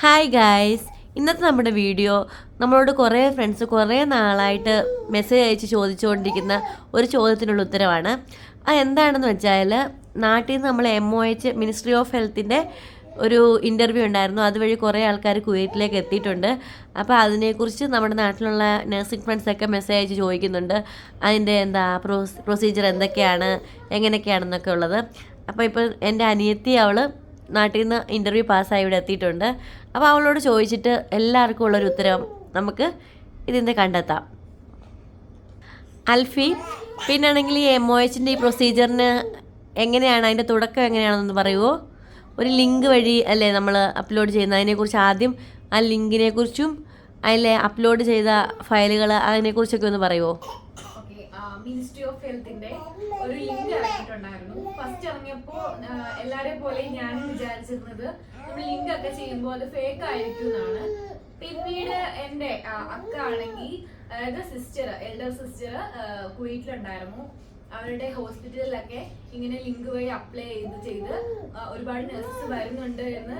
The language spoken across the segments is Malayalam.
ഹായ് ഗായ്സ് ഇന്നത്തെ നമ്മുടെ വീഡിയോ നമ്മളോട് കുറേ ഫ്രണ്ട്സ് കുറേ നാളായിട്ട് മെസ്സേജ് അയച്ച് ചോദിച്ചുകൊണ്ടിരിക്കുന്ന ഒരു ചോദ്യത്തിനുള്ള ഉത്തരവാണ്. അത് എന്താണെന്ന് വെച്ചാൽ നാട്ടിൽ നിന്ന് നമ്മൾ M O H ministry of ഹെൽത്തിന്റെ ഒരു ഇന്റർവ്യൂ ഉണ്ടായിരുന്നു. അതുവഴി കുറേ ആൾക്കാർ കുവൈറ്റിലേക്ക് എത്തിയിട്ടുണ്ട്. അപ്പോൾ അതിനെക്കുറിച്ച് നമ്മുടെ നാട്ടിലുള്ള നഴ്സിംഗ് ഫ്രണ്ട്സൊക്കെ മെസ്സേജ് അയച്ച് ചോദിക്കുന്നുണ്ട്. അതിന്റെ എന്താ പ്രൊസ് പ്രൊസീജിയർ എന്തൊക്കെയാണ് എങ്ങനെയൊക്കെയാണെന്നൊക്കെ ഉള്ളത്. അപ്പോൾ ഇപ്പോൾ എന്റെ അനിയത്തി അവൾ നാട്ടിൽ നിന്ന് ഇന്റർവ്യൂ പാസ്സായി ഇവിടെ എത്തിയിട്ടുണ്ട്. അപ്പോൾ അവളോട് ചോദിച്ചിട്ട് എല്ലാവർക്കും ഉള്ളൊരു ഉത്തരം നമുക്ക് ഇതിന്റെ കണ്ടെത്താം. അൽഫി പിന്നാണെങ്കിൽ ഈ എം ഒ എച്ചിന്റെ ഈ പ്രൊസീജിയറിന് എങ്ങനെയാണ്? അതിന്റെ തുടക്കം എങ്ങനെയാണെന്നൊന്ന് പറയുമോ ഒരു ലിങ്ക് വഴി അല്ലേ നമ്മൾ അപ്ലോഡ് ചെയ്യുന്ന അതിനെക്കുറിച്ച് ആദ്യം ആ ലിങ്കിനെ കുറിച്ചും അതിലെ അപ്ലോഡ് ചെയ്ത ഫയലുകൾ അതിനെക്കുറിച്ചൊക്കെ ഒന്ന് പറയുമോ മിനിസ്ട്രി ഓഫ് ഇറങ്ങിയിട്ടുണ്ടായിരുന്നു ഫസ്റ്റ് ഇറങ്ങിയപ്പോ എല്ലാരെ പോലെ ഞാൻ വിചാരിച്ചിരുന്നത് നമ്മൾ ലിങ്ക് ഒക്കെ ചെയ്യുമ്പോൾ അത് ഫേക്ക് ആയിരിക്കും എന്നാണ് പിന്നീട് എന്റെ ആ, അക്ക ആണെങ്കിൽ അതായത് സിസ്റ്റർ എൽഡർ സിസ്റ്റർ കുവൈറ്റിലുണ്ടായിരുന്നു. അവരുടെ ഹോസ്പിറ്റലിലൊക്കെ ഇങ്ങനെ ലിങ്ക് വഴി അപ്ലൈ ചെയ്ത് ചെയ്ത് ഒരുപാട് നഴ്സസ് വരുന്നുണ്ട് എന്ന്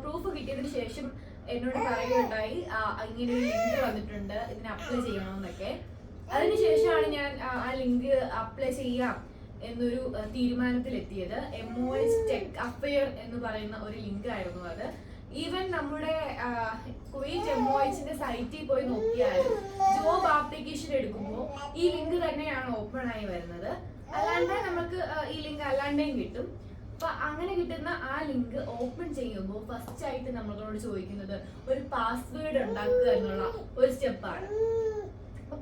പ്രൂഫ് കിട്ടിയതിന് ശേഷം എന്നോട് പറയുകയുണ്ടായി ഇങ്ങനെ ഒരു ലിങ്ക് വന്നിട്ടുണ്ട് ഇതിനെ അപ്ലൈ ചെയ്യണമെന്നൊക്കെ. അതിനുശേഷമാണ് ഞാൻ ആ ലിങ്ക് അപ്ലൈ ചെയ്യാം. എന്നൊരു തീരുമാനത്തിലെത്തിയത്. M O S tech affair എന്ന് പറയുന്ന ഒരു ലിങ്ക് ആയിരുന്നു അത്. ഈവൻ നമ്മുടെ കുവൈറ്റ് എം ഒ എച്ചിന്റെ സൈറ്റിൽ പോയി നോക്കിയാലും ജോബ് ആപ്ലിക്കേഷൻ എടുക്കുമ്പോൾ ഈ ലിങ്ക് തന്നെയാണ് ഓപ്പൺ ആയി വരുന്നത്. അല്ലാണ്ട് നമുക്ക് ഈ ലിങ്ക് അല്ലാണ്ടേം കിട്ടും. അപ്പൊ അങ്ങനെ കിട്ടുന്ന ആ ലിങ്ക് ഓപ്പൺ ചെയ്യുമ്പോൾ ഫസ്റ്റ് ആയിട്ട് നമ്മളോട് ചോദിക്കുന്നത് ഒരു പാസ്വേഡ് ഉണ്ടാക്കുക എന്നുള്ള ഒരു സ്റ്റെപ്പാണ്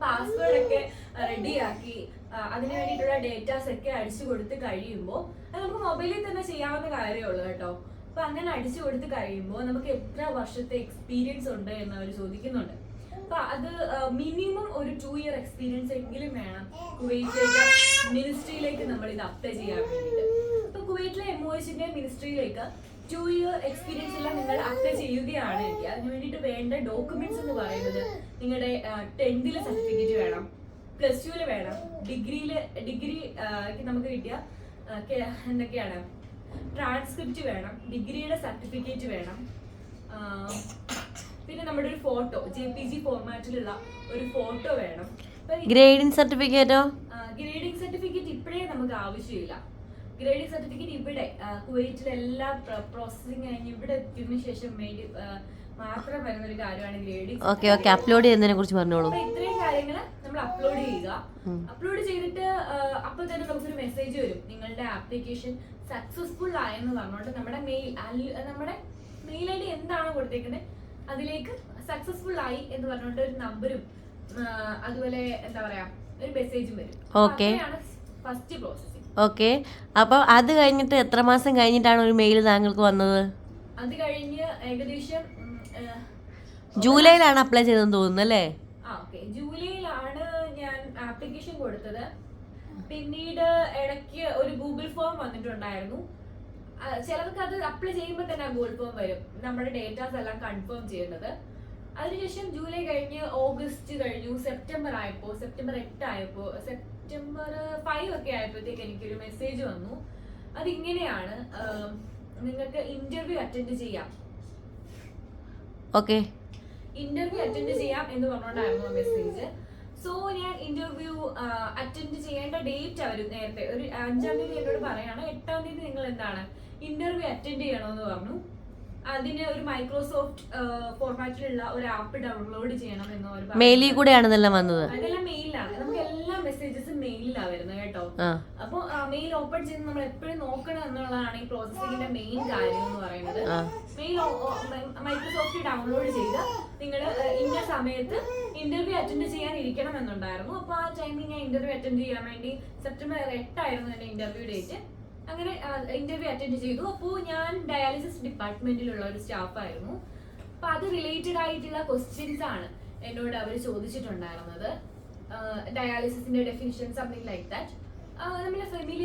പാസ്വേഡ് ഒക്കെ റെഡിയാക്കി അതിന് വേണ്ടിയിട്ടുള്ള ഡേറ്റാസ് ഒക്കെ അടിച്ചു കൊടുത്ത് കഴിയുമ്പോൾ അത് നമുക്ക് മൊബൈലിൽ തന്നെ ചെയ്യാവുന്ന കാര്യമേ ഉള്ളൂ കേട്ടോ. അപ്പൊ അങ്ങനെ അടിച്ചു കൊടുത്ത് കഴിയുമ്പോൾ നമുക്ക് എത്ര വർഷത്തെ എക്സ്പീരിയൻസ് ഉണ്ട് എന്ന് അവർ ചോദിക്കുന്നുണ്ട്. അപ്പൊ അത് മിനിമം ഒരു ടു ഇയർ എക്സ്പീരിയൻസ് എങ്കിലും വേണം കുവൈറ്റിലേക്ക് മിനിസ്ട്രിയിലേക്ക് നമ്മൾ ഇത് അപ്ലൈ ചെയ്യാൻ വേണ്ടിയിട്ട്. അപ്പൊ കുവൈറ്റിലെ എം ഒ എച്ചിന്റെ മിനിസ്ട്രിയിലേക്ക് ടു ഇയർ എക്സ്പീരിയൻസ് എല്ലാം നിങ്ങൾ അപ്ലൈ ചെയ്യുകയാണെങ്കിൽ അതിന് വേണ്ടിയിട്ട് വേണ്ട ഡോക്യുമെന്റ്സ് എന്ന് പറയുന്നത് നിങ്ങളുടെ ടെൻത്തിലെ സർട്ടിഫിക്കറ്റ് വേണം. പ്ലസ് ടുവിൽ വേണം. ഡിഗ്രിയിൽ ഡിഗ്രി നമുക്ക് കിട്ടിയ എന്തൊക്കെയാണ്? ട്രാൻസ്ക്രിപ്റ്റ് വേണം ഡിഗ്രിയുടെ സർട്ടിഫിക്കറ്റ് വേണം. പിന്നെ നമ്മുടെ ഒരു ഫോട്ടോ ജെ പി ജി ഫോർമാറ്റിലുള്ള ഒരു ഫോട്ടോ വേണം. ഗ്രേഡിംഗ് സർട്ടിഫിക്കറ്റോ ഗ്രേഡിംഗ് സർട്ടിഫിക്കറ്റ് ഇപ്പോഴേ നമുക്ക് ആവശ്യമില്ല. ഗ്രേഡിംഗ് സർട്ടിഫിക്കറ്റ് ഇവിടെ കുവൈറ്റിൽ എല്ലാ പ്രോസസ്സിംഗ് കഴിഞ്ഞ് ഇവിടെ എത്തിയതിനു ശേഷം വേണ്ടി ഓക്കെ ഓക്കെ അപ്ലോഡ് ചെയ്യുന്നതിനെ കുറിച്ച് പറഞ്ഞോളൂ. അപ്പൊ ഇത്രയും കാര്യങ്ങൾ നമ്മൾ അപ്ലോഡ് ചെയ്യുക. അപ്ലോഡ് ചെയ്തിട്ട് അപ്പൊ തന്നെ നമുക്കൊരു മെസ്സേജ് വരും. നിങ്ങളുടെ ആപ്ലിക്കേഷൻ സക്സസ്ഫുൾ ആയെന്ന് പറഞ്ഞുകൊണ്ട് നമ്മുടെ മെയിൽ നമ്മുടെ മെയിൽ ഐ ഡി എന്താണോ കൊടുത്തേക്കുന്നത് അതിലേക്ക് സക്സസ്ഫുൾ ആയി എന്ന് പറഞ്ഞുകൊണ്ട് ഒരു നമ്പരും അതുപോലെ എന്താ പറയാ ഒരു മെസ്സേജും വരും. ഓക്കെ ഫസ്റ്റ് പ്രോസസ്സിംഗ് ഓക്കെ അപ്പോൾ അത് കഴിഞ്ഞിട്ട് എത്ര മാസം കഴിഞ്ഞിട്ടാണ് ഒരു മെയിൽ താങ്കൾക്ക് വന്നത്? അത് കഴിഞ്ഞ് ഏകദേശം ജൂലൈയിലാണ് അപ്ലൈ ചെയ്തെന്ന് തോന്നുന്നു അല്ലേ? ജൂലൈയിലാണ് ഞാൻ ആപ്ലിക്കേഷൻ കൊടുത്തത്. പിന്നീട് ഇടയ്ക്ക് ഒരു ഗൂഗിൾ ഫോം വന്നിട്ടുണ്ടായിരുന്നു. ചിലർക്ക് അത് അപ്ലൈ ചെയ്യുമ്പോൾ തന്നെ ഗൂഗിൾ ഫോം വരും. നമ്മുടെ ഡേറ്റാസ് എല്ലാം കൺഫേം ചെയ്യുന്നത്. അതിനുശേഷം ജൂലൈ കഴിഞ്ഞ് ഓഗസ്റ്റ് കഴിഞ്ഞു സെപ്റ്റംബർ ആയപ്പോൾ സെപ്റ്റംബർ എട്ട് ആയപ്പോൾ സെപ്റ്റംബർ ഫൈവ് ഒക്കെ ആയപ്പോഴത്തേക്ക് എനിക്കൊരു മെസ്സേജ് വന്നു. അതിങ്ങനെയാണ് നിങ്ങൾക്ക് ഇന്റർവ്യൂ അറ്റൻഡ് ചെയ്യാം. ഓക്കെ ഇന്റർവ്യൂ അറ്റൻഡ് ചെയ്യാം എന്ന് പറഞ്ഞുകൊണ്ടായിരുന്നു മെസ്സേജ് സോ ഞാൻ ഇന്റർവ്യൂ അറ്റൻഡ് ചെയ്യേണ്ട ഡേറ്റ് അവർ നേരത്തെ ഒരു അഞ്ചാം തീയതി എന്നോട് പറയാണ് എട്ടാം തീയതി നിങ്ങൾ എന്താണ്? ഇന്റർവ്യൂ അറ്റൻഡ് ചെയ്യണമെന്ന് പറഞ്ഞു. അതിന് ഒരു മൈക്രോസോഫ്റ്റ് ഫോർമാറ്റിലുള്ള ഒരു ആപ്പ് ഡൗൺലോഡ് ചെയ്യണം എന്ന് അവർ. മെയിലിൽ കൂടെയാണ് ഇതെല്ലാം വന്നത്? അതെല്ലാം മെയിലാണ് നമുക്ക് എല്ലാ മെസ്സേജസും മെയിലിലാണ് വരുന്നത് കേട്ടോ. അപ്പോൾ അപ്പൊ മെയിൽ ഓപ്പൺ ചെയ്ത് നമ്മൾ എപ്പോഴും നോക്കണം എന്നുള്ളതാണ് ഈ പ്രോസസ്സിംഗിന്റെ മെയിൻ കാര്യം എന്ന് പറയുന്നത്. മെയിൽ മൈക്രോസോഫ്റ്റ് ഡൗൺലോഡ് ചെയ്ത് നിങ്ങൾ ഇന്ന സമയത്ത് ഇന്റർവ്യൂ അറ്റൻഡ് ചെയ്യാൻ ഇരിക്കണം എന്നുണ്ടായിരുന്നു അപ്പൊ ആ ടൈമിൽ ഞാൻ ഇന്റർവ്യൂ അറ്റൻഡ് ചെയ്യാൻ വേണ്ടി സെപ്റ്റംബർ എട്ടായിരുന്നു എന്റെ ഇന്റർവ്യൂ ഡേറ്റ് അങ്ങനെ ഇന്റർവ്യൂ അറ്റൻഡ് ചെയ്തു. അപ്പോൾ ഞാൻ ഡയാലിസിസ് ഡിപ്പാർട്ട്മെന്റിലുള്ള ഒരു സ്റ്റാഫ് ആയിരുന്നു. അപ്പൊ അത് റിലേറ്റഡ് ആയിട്ടുള്ള ക്വസ്റ്റ്യൻസ് ആണ് എന്നോട് അവർ ചോദിച്ചിട്ടുണ്ടായിരുന്നത്. ഡയാലിസിസിന്റെ ഡെഫിനിഷൻ സംതിങ് ലൈക്ക് ദാറ്റ്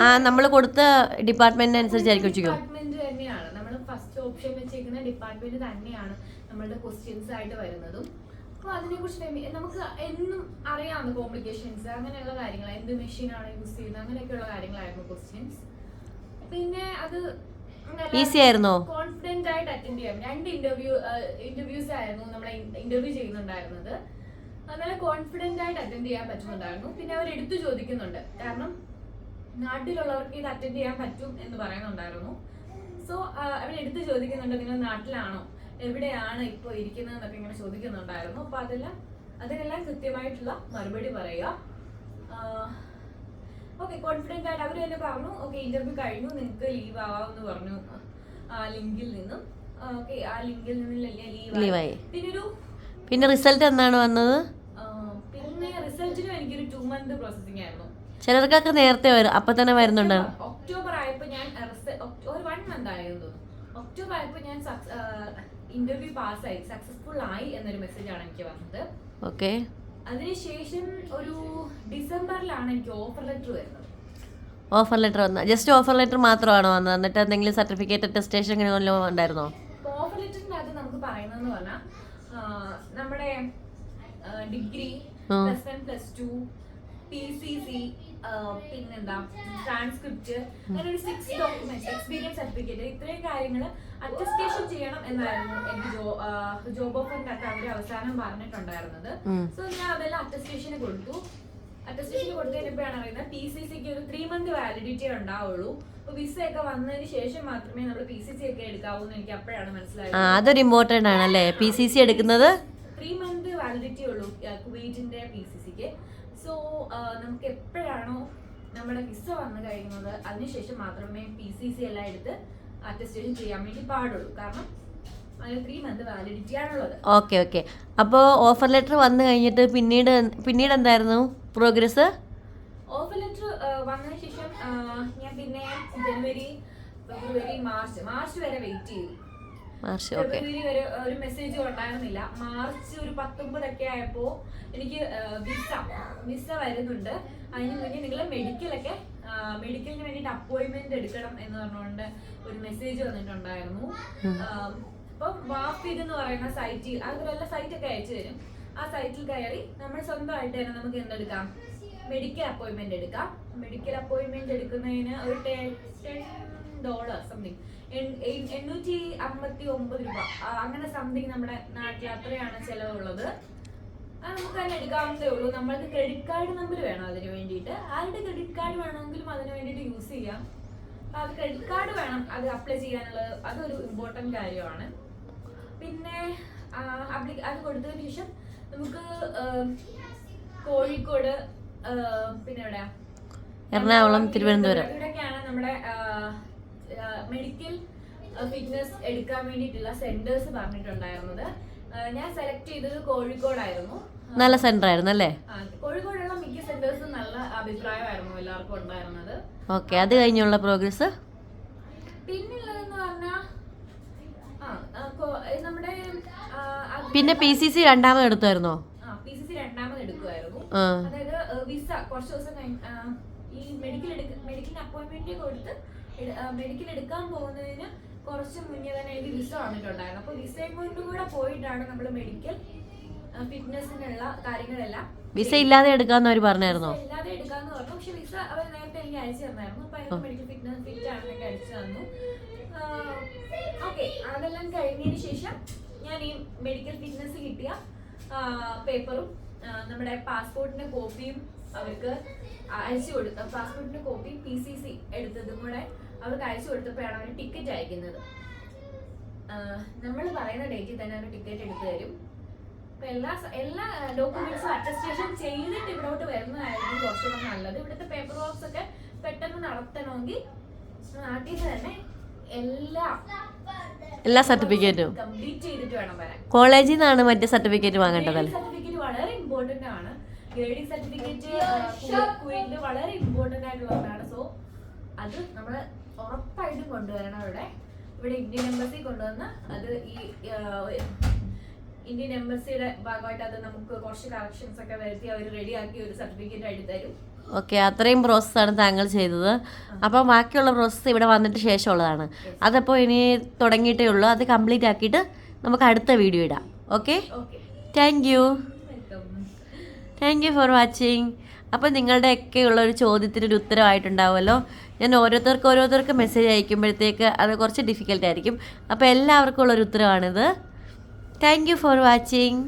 ആ നമ്മൾ കൊടുത്ത ഡിപ്പാർട്ട്മെന്റിന് അനുസരിച്ചായിരിക്കും ചോദിക്കും ഡിപ്പാർട്ട്മെന്റ് തന്നെയാണ്. നമ്മൾ ഫസ്റ്റ് ഓപ്ഷൻ വെച്ചേക്കുന്ന ഡിപ്പാർട്ട്മെന്റ് തന്നെയാണ് നമ്മളുടെ ക്വസ്റ്റ്യൻസ് ആയിട്ട് വരുന്നതും. അപ്പൊ അതിനെ കുറിച്ച് നമുക്ക് എന്നും അറിയാവുന്ന കോംപ്ലിക്കേഷൻസ് അങ്ങനെയുള്ള കാര്യങ്ങൾ എന്ത് മെഷീൻ ആണ് യൂസ് ചെയ്യുന്നത് അങ്ങനെയൊക്കെയുള്ള കാര്യങ്ങളായിരുന്നു ക്വസ്റ്റ്യൻസ് പിന്നെ അത് ഈസി ആയിരുന്നോ? കോൺഫിഡന്റ് ആയിട്ട് അറ്റൻഡ് ചെയ്യാം. രണ്ട് ഇന്റർവ്യൂ ഇന്റർവ്യൂസ് ആയിരുന്നു നമ്മളെ ഇന്റർവ്യൂ ചെയ്യുന്നുണ്ടായിരുന്നത്. നല്ല കോൺഫിഡന്റ് ആയിട്ട് അറ്റൻഡ് ചെയ്യാൻ പറ്റുന്നുണ്ടായിരുന്നു. പിന്നെ അവർ എടുത്തു ചോദിക്കുന്നുണ്ട്. കാരണം നാട്ടിലുള്ളവർക്ക് ഇത് അറ്റൻഡ് ചെയ്യാൻ പറ്റും എന്ന് പറയുന്നുണ്ടായിരുന്നു. സോ അവർ എടുത്ത് ചോദിക്കുന്നുണ്ട് നിങ്ങൾ നാട്ടിലാണോ? എവിടെയാണ് ഇപ്പോൾ ഇരിക്കുന്നത് എന്നൊക്കെ ഇങ്ങനെ ചോദിക്കുന്നുണ്ടായിരുന്നു. അപ്പൊ അതെല്ലാം അതിനെല്ലാം കൃത്യമായിട്ടുള്ള മറുപടി പറയുക. ഓക്കെ കോൺഫിഡന്റ് ആയിട്ട് അവർ തന്നെ പറഞ്ഞു ഓക്കെ ഇന്റർവ്യൂ കഴിഞ്ഞു നിങ്ങൾക്ക് ലീവ് ആവാമെന്ന് പറഞ്ഞു ആ ലിങ്കിൽ നിന്നും. ഓക്കെ ആ ലിങ്കിൽ നിന്നും ലീവ് ലീവായി പിന്നെ പിന്നെ റിസൾട്ട് എന്താണ് വന്നത്? പിന്നെ റിസൾട്ടിനും എനിക്കൊരു ടു മന്ത് പ്രോസസ്സിംഗ് ആയിരുന്നു. ചിലർക്കൊക്കെ നേരത്തെ വരും അപ്പൊ തന്നെ വരുന്നുണ്ട്. ഒക്ടോബർ ആയപ്പോ ഞാൻ ഒരു വൺ മന്ത് ആയിരുന്നു ഒക്ടോബർ ആയപ്പോ ഞാൻ ഇന്റർവ്യൂ പാസ്സായി സക്സസ്ഫുൾ ആയി. എന്നൊരു മെസ്സേജ് ആണ് എനിക്ക് വന്നത്. ഓക്കെ. അതിനുശേഷം ഒരു ഡിസംബറിലാണ് എനിക്ക് ഓഫർ ലെറ്റർ വരുന്നത്. ഓഫർ ലെറ്റർ വന്ന ജസ്റ്റ് ഓഫർ ലെറ്റർ മാത്രമാണോ വന്നത്? എന്നിട്ട് എന്തെങ്കിലും സർട്ടിഫിക്കറ്റ് ടെസ്റ്റേഷൻ അങ്ങനെ വല്ലതും ഉണ്ടായിരുന്നോ? ഓഫർ ലെറ്ററിന്റെ അകത്ത് നമുക്ക് പറയുന്നതെന്ന് പറഞ്ഞാൽ നമ്മുടെ degree plus one plus two P C C പിന്നെന്താ ട്രാൻസ്ക്രിപ്റ്റ് അങ്ങനെ ഒരു സിക്സ് ഡോക്യുമെന്റ് എക്സ്പീരിയൻസ് സർട്ടിഫിക്കറ്റ് ഇത്രയും കാര്യങ്ങൾ അറ്റസ്റ്റേഷൻ ചെയ്യണം എന്നായിരുന്നു എനിക്ക് ജോബ് ഓഫറിന്റെ അകത്ത് അവർ അവസാനം പറഞ്ഞിട്ടുണ്ടായിരുന്നത്. സോ ഞാൻ അതെല്ലാം അറ്റസ്റ്റേഷന് കൊടുത്തു. അറ്റസ്റ്റേഷൻ കൊടുത്തു കഴിഞ്ഞപ്പോഴാണ് അറിയുന്നത് പി സി സിക്ക് ഒരു ത്രീ മന്ത് വാലിഡിറ്റി ഉണ്ടാവുള്ളൂ. അതൊരു ഇമ്പോർട്ടന്റ് ആണല്ലേ? പി സി സി എടുക്കുന്നത്? ത്രീ മന്ത് വാലിഡിറ്റി ഉള്ളൂ കുവൈറ്റിന്റെ പി സി സിക്ക് സോ നമുക്ക് എപ്പോഴാണോ നമ്മുടെ വിസ വന്നു കഴിയുന്നത് അതിനുശേഷം മാത്രമേ പി സി സി എല്ലാം എടുത്ത് അറ്റസ്റ്റേഷൻ ചെയ്യാൻ വേണ്ടി പാടുള്ളൂ. കാരണം ഓക്കെ ഓക്കെ അപ്പോൾ ഓഫർ ലെറ്റർ വന്നു കഴിഞ്ഞിട്ട് പിന്നീട് പിന്നീട് എന്തായിരുന്നു പ്രോഗ്രസ് ഓഫർ ലെറ്റർ വന്നതിന് ശേഷം ആ, ഞാൻ പിന്നെ ജനുവരി ഫെബ്രുവരി മാർച്ച് മാർച്ച് വരെ വെയിറ്റ് ചെയ്തു. March okay. ഒരു മെസ്സേജും ഉണ്ടായിരുന്നില്ല. മാർച്ച് ഒരു പത്തൊമ്പതൊക്കെ ആയപ്പോ എനിക്ക് വിസ വിസ വരുന്നുണ്ട്. അതിന് മുന്നേ നിങ്ങൾ മെഡിക്കലൊക്കെ മെഡിക്കലിന് വേണ്ടിട്ട് അപ്പോയിന്റ്മെന്റ് എടുക്കണം എന്ന് പറഞ്ഞുകൊണ്ട് ഒരു മെസ്സേജ് വന്നിട്ടുണ്ടായിരുന്നു. അപ്പം വാഫിദ് എന്ന് പറയുന്ന സൈറ്റിൽ അതുപോലെ സൈറ്റ് ഒക്കെ അയച്ചു തരും. ആ സൈറ്റിൽ കയറി നമ്മൾ സ്വന്തമായിട്ട് തന്നെ നമുക്ക് എന്തെടുക്കാം? മെഡിക്കൽ അപ്പോയിന്റ്മെന്റ് എടുക്കാം. മെഡിക്കൽ അപ്പോയിന്റ്മെന്റ് എടുക്കുന്നതിന് ഒരു ടെൻ ഡോളർ സംതിങ് എണ്ണൂറ്റി അമ്പത്തി ഒമ്പത് രൂപ. അങ്ങനെ സംതിങ് നമ്മുടെ നാട്ടിൽ അത്രയാണ് ചെലവുള്ളത്. അത് നമുക്ക് തന്നെ എടുക്കാവുന്നതേ ഉള്ളൂ. നമ്മൾക്ക് ക്രെഡിറ്റ് കാർഡ് നമ്പർ വേണം അതിന് വേണ്ടിയിട്ട്. ആരുടെ ക്രെഡിറ്റ് കാർഡ് വേണമെങ്കിലും അതിന് വേണ്ടിയിട്ട് യൂസ് ചെയ്യാം. അത് ക്രെഡിറ്റ് കാർഡ് വേണം. അത് അപ്ലൈ ചെയ്യാനുള്ളത് അതൊരു ഇമ്പോർട്ടന്റ് കാര്യമാണ്. പിന്നെ അപ്ലി- അത് കൊടുത്തതിന് ശേഷം നമുക്ക് കോഴിക്കോട് പിന്നെ എവിടെയാ? എറണാകുളം തിരുവനന്തപുരം. ഇവിടെയൊക്കെയാണ് നമ്മുടെ മെഡിക്കൽ ഫിറ്റ്നസ് എടുക്കാൻ വേണ്ടിയിട്ടുള്ള സെന്റേഴ്സ് പറഞ്ഞിട്ടുണ്ടായിരുന്നത്. ഞാൻ സെലക്ട് ചെയ്തത് കോഴിക്കോടായിരുന്നു. നല്ല സെന്റർ ആയിരുന്നു അല്ലേ കോഴിക്കോടുള്ള മിക്ക സെന്റേഴ്സും നല്ല അഭിപ്രായമായിരുന്നു എല്ലാവർക്കും ഉണ്ടായിരുന്നത്. ഓക്കെ അത് കഴിഞ്ഞുള്ള പ്രോഗ്രസ് പിന്നുള്ളതെന്ന് പറഞ്ഞാൽ നമ്മുടെ പിന്നെ പി സി സി രണ്ടാമത് എടുത്തായിരുന്നോ? പി സി സി രണ്ടാമത് എടുക്കുമായിരുന്നു അതായത് വിസ കുറച്ച് ദിവസം കഴിഞ്ഞ് ഈ മെഡിക്കൽ മെഡിക്കൽ അപ്പോയിന്റ്മെന്റ് കൊടുത്ത് മെഡിക്കൽ എടുക്കാൻ പോകുന്നതിന് കുറച്ച് മുന്നേ തന്നെ എനിക്ക് വിസ വന്നിട്ടുണ്ടായിരുന്നു. അപ്പോൾ വിസയും കൊണ്ടും കൂടെ പോയിട്ടാണ് നമ്മൾ മെഡിക്കൽ ഫിറ്റ്നസിനുള്ള കാര്യങ്ങളെല്ലാം. വിസ ഇല്ലാതെ എടുക്കാന്ന് അവർ പറഞ്ഞായിരുന്നു? ഇല്ലാതെ എടുക്കാന്ന് പറഞ്ഞു. പക്ഷെ വിസ അവർ നേരത്തെ എനിക്ക് അയച്ചു തന്നായിരുന്നു. അപ്പൊ എനിക്ക് മെഡിക്കൽ ഫിറ്റ്നസ് ഫിറ്റ് ആണെന്നൊക്കെ അയച്ചു തന്നു. ഓക്കെ അതെല്ലാം കഴിഞ്ഞതിന് ശേഷം ഞാൻ ഈ മെഡിക്കൽ ഫിറ്റ്നസ് കിട്ടിയ പേപ്പറും നമ്മുടെ പാസ്പോർട്ടിന്റെ കോപ്പിയും അവർക്ക് അയച്ചു കൊടുത്ത. പാസ്പോർട്ടിന്റെ കോപ്പിയും പി സി സി എടുത്തതും കൂടെ അവർക്ക് അയച്ചു കൊടുത്തപ്പോഴാണ് അവർ ടിക്കറ്റ് അയക്കുന്നത്. നമ്മൾ പറയുന്ന ഡേറ്റിൽ തന്നെ അവർ ടിക്കറ്റ് എടുത്തു തരും. അപ്പൊ എല്ലാ എല്ലാ ഡോക്യുമെന്റ്സും അറ്റസ്റ്റേഷൻ ചെയ്തിട്ട് ഇവിടോട്ട് വരുന്നതായിരുന്നു കുറച്ചുകൂടെ നല്ലത്. ഇവിടുത്തെ പേപ്പർ വർക്ക്സ് ഒക്കെ പെട്ടെന്ന് നടത്തണമെങ്കിൽ നാട്ടിൽ തന്നെ എല്ലാ എല്ലാ സർട്ടിഫിക്കറ്റും കംപ്ലീറ്റ് ചെയ്തിട്ട് വേണം വരാൻ. കോളേജിൽ നിന്നാണ് മറ്റേ സർട്ടിഫിക്കറ്റ് വാങ്ങേണ്ടതല്ലേ സർട്ടിഫിക്കറ്റ് വളരെ ഇമ്പോർട്ടന്റ് ആണ്. ഗ്രേഡിംഗ് സർട്ടിഫിക്കറ്റ് വളരെ ഇമ്പോർട്ടന്റ് ആയിട്ടുള്ളതാണ്. സോ അത് നമ്മൾ ഉറപ്പായിട്ടും കൊണ്ടുവരണം ഇവിടെ. ഇവിടെ ഇന്ത്യൻ എംബസി കൊണ്ടുവന്ന് അത് ഈ ഇന്ത്യൻ എംബസിയുടെ ഭാഗമായിട്ട് അത് നമുക്ക് കുറച്ച് കറക്ഷൻസ് ഒക്കെ വരുത്തി അവർ റെഡിയാക്കി ഒരു സർട്ടിഫിക്കറ്റ് ആയിട്ട് തരും. ഓക്കെ അത്രയും പ്രോസസ്സാണ് താങ്കൾ ചെയ്തത്. അപ്പം ബാക്കിയുള്ള പ്രോസസ്സ് ഇവിടെ വന്നിട്ട് ശേഷമുള്ളതാണ്. അതപ്പോൾ ഇനി തുടങ്ങിയിട്ടേ ഉള്ളൂ. അത് കംപ്ലീറ്റ് ആക്കിയിട്ട് നമുക്ക് അടുത്ത വീഡിയോ ഇടാം. Okay thank you thank you for watching അപ്പോൾ നിങ്ങളുടെയൊക്കെ ഉള്ള ഒരു ചോദ്യത്തിനൊരു ഉത്തരമായിട്ടുണ്ടാവുമല്ലോ. ഞാൻ ഓരോരുത്തർക്ക് ഓരോരുത്തർക്ക് മെസ്സേജ് അയക്കുമ്പോഴത്തേക്ക് അത് കുറച്ച് ഡിഫിക്കൽട്ടായിരിക്കും അപ്പോൾ എല്ലാവർക്കും ഉള്ളൊരു ഉത്തരമാണിത്. Thank you for watching